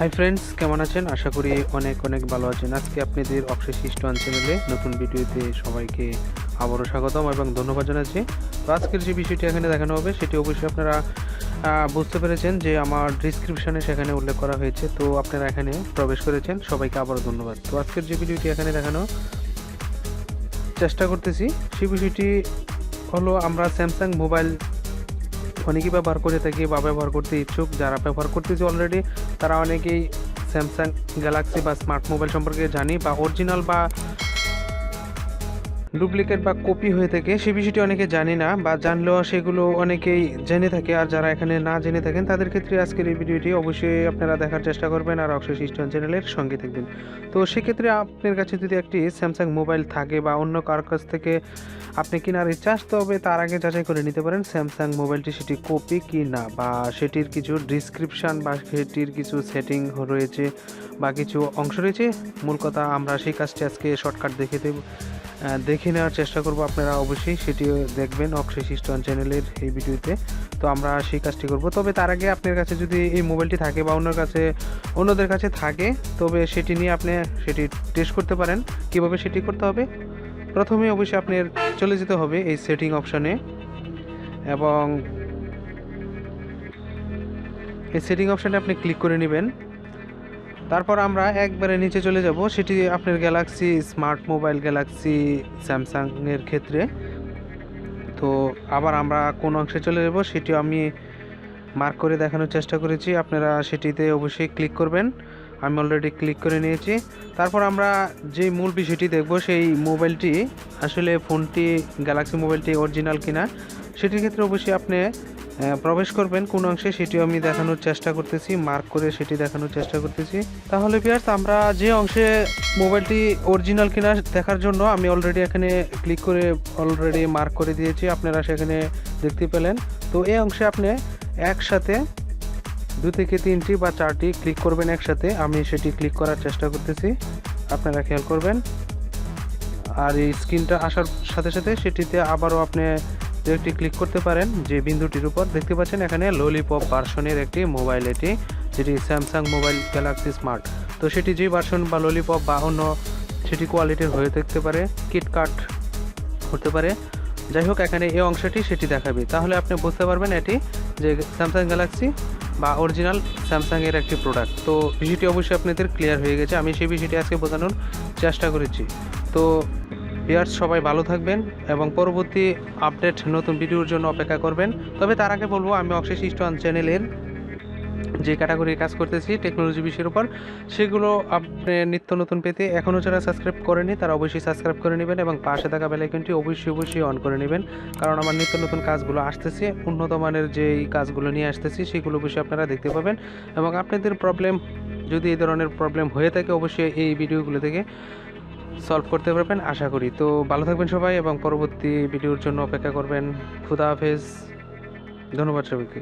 Hi friends কেমন আছেন? আশা করি অনেক অনেক ভালো আছেন। আজকে আপনাদের অবশেষ ইস্টান চ্যানেলে নতুন ভিডিওতে সবাইকে আবারও স্বাগতম এবং ধন্যবাদ জানাচ্ছি। তো আজকের যে বিষয়টি এখানে দেখানো হবে, সেটি অবশ্যই আপনারা বুঝতে পেরেছেন যে আমার ডিসক্রিপশনে সেখানে উল্লেখ করা হয়েছে। তো আপনারা এখানে প্রবেশ করেছেন। সবাইকে আবারও ধন্যবাদ। তো আজকের যে ভিডিওটি এখানে দেখানো, চেষ্টা করতেছি। সেই বিষয়টি হলো আমরা স্যামসাং মোবাইল অনেকেই ব্যবহার করে থাকি বা ব্যবহার করতে ইচ্ছুক, যারা ব্যবহার করতেছে অলরেডি তারা অনেকেই স্যামসাং গ্যালাক্সি বা স্মার্ট মোবাইল সম্পর্কে জানি বা অরিজিনাল বা ডুপ্লিকেট বা কপি হয়ে থাকে, সে বিষয়টি অনেকে জানি না বা জানলেও সেগুলো অনেকেই জেনে থাকে। আর যারা এখানে না জেনে থাকেন, তাদের ক্ষেত্রে আজকের এই ভিডিওটি অবশ্যই আপনারা দেখার চেষ্টা করবেন আর অবশ্যই ইস্টার্ন চ্যানেলের সঙ্গে থাকবেন। তো সেক্ষেত্রে আপনার কাছে যদি একটি স্যামসাং মোবাইল থাকে বা অন্য কার কাছ থেকে আপনি কেনার ইচ্ছা হবে তার আগে যাচাই করে নিতে পারেন স্যামসাং মোবাইলটি সেটি কপি কি না বা সেটির কিছু ডিসক্রিপশান বা সেটির কিছু সেটিং রয়েছে বা কিছু অংশ রয়েছে। মূল কথা আমরা সেই কাজটি আজকে শর্টকাট দেখে দেব। দেখে নেওয়ার চেষ্টা করব আপনারা অবশ্যই, সেটিও দেখবেন অক্ষয় ইস্টার্ন চ্যানেলের এই ভিডিওতে। তো আমরা সেই কাজটি করব। তবে তার আগে আপনার কাছে যদি এই মোবাইলটি থাকে বা অন্যের কাছে, অন্যদের কাছে থাকে, তবে সেটি নিয়ে আপনি সেটি টেস্ট করতে পারেন। কীভাবে সেটি করতে হবে? প্রথমে অবশ্যই আপনার চলে যেতে হবে এই সেটিং অপশনে এবং এই সেটিং অপশানে আপনি ক্লিক করে নেবেন। তারপর আমরা একবারে নিচে চলে যাব, সেটি আপনার গ্যালাক্সি স্মার্ট মোবাইল গ্যালাক্সি স্যামসাংয়ের ক্ষেত্রে। তো আবার আমরা কোন অংশে চলে যাব সেটি আমি মার্ক করে দেখানোর চেষ্টা করেছি, আপনারা সেটিতে অবশ্যই ক্লিক করবেন। আমি অলরেডি ক্লিক করে নিয়েছি। তারপর আমরা যে মূল বিষয়টি দেখব, সেই মোবাইলটি, আসলে ফোনটি গ্যালাক্সি মোবাইলটি অরিজিনাল কিনা, সেটির ক্ষেত্রে অবশ্যই আপনি প্রবেশ করবেন কোন অংশে সেটিও আমি দেখানোর চেষ্টা করতেছি মার্ক করে সেটি দেখানোর চেষ্টা করতেছি। তাহলে বিয়ার্স আমরা যে অংশে মোবাইলটি অরিজিনাল কিনা দেখার জন্য আমি অলরেডি এখানে ক্লিক করে অলরেডি মার্ক করে দিয়েছি, আপনারা সেখানে দেখতে পেলেন। তো এই অংশে আপনি একসাথে দু থেকে তিনটি বা চারটি ক্লিক করবেন একসাথে, আমি সেটি ক্লিক করার চেষ্টা করতেছি। আপনারা খেয়াল করবেন। আর এই স্ক্রিনটা আসার সাথে সাথে সেটিতে আবারও আপনি একটি ক্লিক করতে পারেন, যে বিন্দুটির উপর দেখতে পাচ্ছেন এখানে ললিপপ ভার্সনের একটি মোবাইল এটি, যেটি স্যামসাং মোবাইল গ্যালাক্সি স্মার্ট তো সেটি যে ভার্সন বা ললিপপ বা অন্য সেটি কোয়ালিটির হয়ে থাকতে পারে কিটকাট হতে পারে। যাই হোক, এখানে এই অংশটি সেটি দেখাবে। তাহলে আপনি বুঝতে পারবেন এটি যে স্যামসাং গ্যালাক্সি বা অরিজিনাল স্যামসাংয়ের একটি প্রোডাক্ট তো বিষয়টি অবশ্যই আপনাদের ক্লিয়ার হয়ে গেছে। আমি সেই বিষয়টি আজকে বোঝানোর চেষ্টা করেছি। তো ভিউয়ার্স সবাই ভালো থাকবেন এবং পরবর্তী আপডেট নতুন ভিডিওর জন্য অপেক্ষা করবেন। তবে তার আগে বলব, আমি অক্ষয় ইস্টান চ্যানেলের যে ক্যাটাগরির কাজ করতেছি, টেকনোলজি বিষয়ের উপর, সেগুলো আপনি নিত্য নতুন পেতে এখনও যারা সাবস্ক্রাইব করেনি তারা অবশ্যই সাবস্ক্রাইব করে নেবেন এবং পাশে থাকা বেলাইকনটি অবশ্যই অবশ্যই অন করে নেবেন। কারণ আমার নিত্য নতুন কাজগুলো আসতেছে, উন্নত মানের যেই কাজগুলো নিয়ে আসতেছি, সেগুলো অবশ্যই আপনারা দেখতে পাবেন। এবং আপনাদের প্রবলেম যদি এই ধরনের প্রবলেম হয়ে থাকে, অবশ্যই এই ভিডিওগুলো থেকে সলভ করতে পারবেন, আশা করি। তো ভালো থাকবেন সবাই এবং পরবর্তী ভিডিওর জন্য অপেক্ষা করবেন। খুদা হাফেজ। ধন্যবাদ সবাইকে।